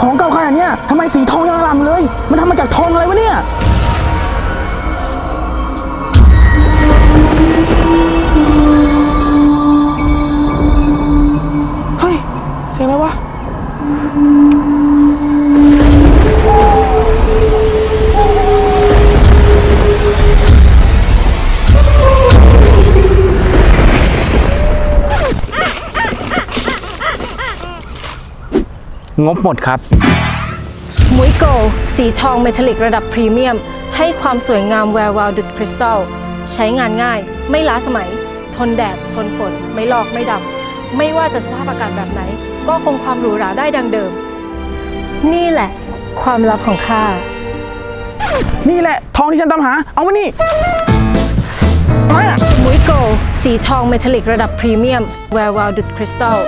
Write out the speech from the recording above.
ของเก่าขนาดนี้ทำไมสีทองยังอลามเลย มันทำมาจากทองอะไรวะเนี่ย เฮ้ย เสียงอะไรวะ งบหมดครับ มุ้ยโกลด์สีทองเมทัลลิกระดับพรีเมียม ให้ความสวยงามแวววาวดุดคริสตัล ใช้งานง่าย ไม่ล้าสมัย ทนแดด ทนฝน ไม่ลอกไม่ดำ ไม่ว่าจะสภาพอากาศแบบไหน ก็คงความหรูหราได้ดังเดิม นี่แหละ ความลับของข้า นี่แหละ ทองที่ฉันตามหา เอามานี่เอามามุ้ยโกลด์สีทองเมทัลลิกระดับพรีเมียม แวววาวดุดคริสตัล